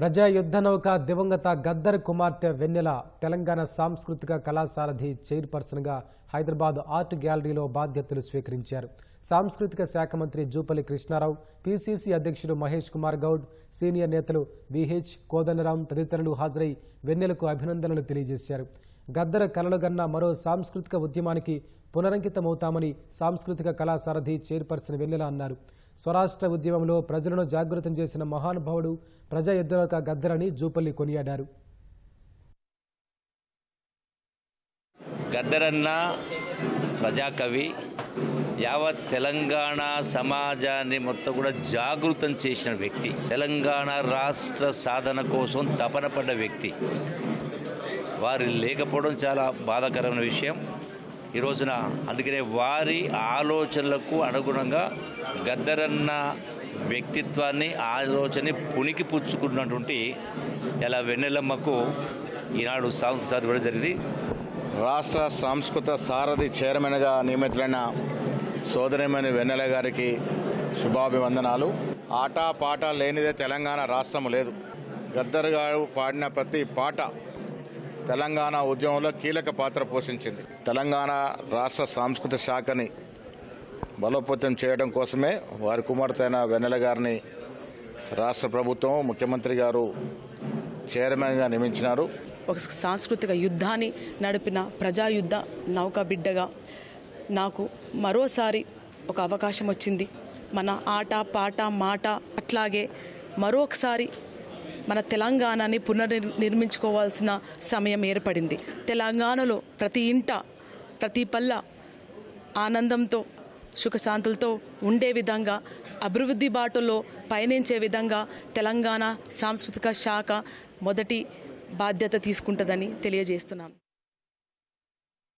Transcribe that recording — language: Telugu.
ప్రజా యుద్ధ నౌక దివంగత గద్దర్ కుమార్తె వెన్నెల తెలంగాణ సాంస్కృతిక కళాసారథి చైర్పర్సన్గా హైదరాబాద్ ఆర్ట్ గ్యాలరీలో బాధ్యతలు స్వీకరించారు. సాంస్కృతిక శాఖ మంత్రి జూపల్లి కృష్ణారావు పీసీసీ అధ్యక్షుడు మహేష్ కుమార్ గౌడ్ సీనియర్ నేతలు విహెచ్ కోదండరాం తదితరులు హాజరై వెన్నెలకు అభినందనలు తెలియజేశారు. గద్దర కలలుగన్న మరో సాంస్కృతిక ఉద్యమానికి పునరంకితమవుతామని సాంస్కృతిక కళాసారథి చైర్పర్సన్ వెన్నెల అన్నారు. స్వరాష్ట్ర ఉద్యమంలో ప్రజలను జాగృతం చేసిన మహానుభావుడు ప్రజా యుద్ధనౌక గద్దరని జూపల్లి కొనియాడారు. గద్దరన్న ప్రజాకవి యావత్ తెలంగాణ సమాజాన్ని మొత్తం కూడా జాగృతం చేసిన వ్యక్తి తెలంగాణ రాష్ట్ర సాధన కోసం తపన పడ్డ వ్యక్తి. వారు లేకపోవడం చాలా బాధాకరమైన విషయం. ఈ రోజున అందుకనే వారి ఆలోచనలకు అనుగుణంగా గద్దరన్న వ్యక్తిత్వాన్ని ఆలోచనని పుణికి పుచ్చుకున్నటువంటి ఇలా వెన్నెలమ్మకు ఈనాడు సాంస్కృతిక కూడా జరిగింది. రాష్ట్ర సంస్కృత సారథి చైర్మన్గా నియమితులైన సోదరిమణి వెన్నెల గారికి శుభాభివందనాలు. ఆట పాట లేనిదే తెలంగాణ రాష్ట్రం లేదు. గద్దర్ గారు పాడిన ప్రతి పాట తెలంగాణ ఉద్యమంలో కీలక పాత్ర పోషించింది. తెలంగాణ రాష్ట్ర సాంస్కృతిక శాఖని బలోపేతం చేయడం కోసమే వారి కుమార్తె అయిన వెన్నెల గారిని రాష్ట్ర ప్రభుత్వం ముఖ్యమంత్రి గారు చైర్మన్గా నియమించినారు. ఒక సాంస్కృతిక యుద్ధాన్ని నడిపిన ప్రజాయుద్ధ నౌక బిడ్డగా నాకు మరోసారి ఒక అవకాశం వచ్చింది. మన ఆట పాట మాట అట్లాగే మరొకసారి మన తెలంగాణని పునర్నిర్మించుకోవాల్సిన సమయం ఏర్పడింది. తెలంగాణలో ప్రతి ఇంట ప్రతి పల్ల ఆనందంతో సుఖశాంతులతో ఉండే విధంగా అభివృద్ధి బాటలో పయనించే విధంగా తెలంగాణ సాంస్కృతిక శాఖ మొదటి బాధ్యత తీసుకుంటుందని తెలియజేస్తున్నాను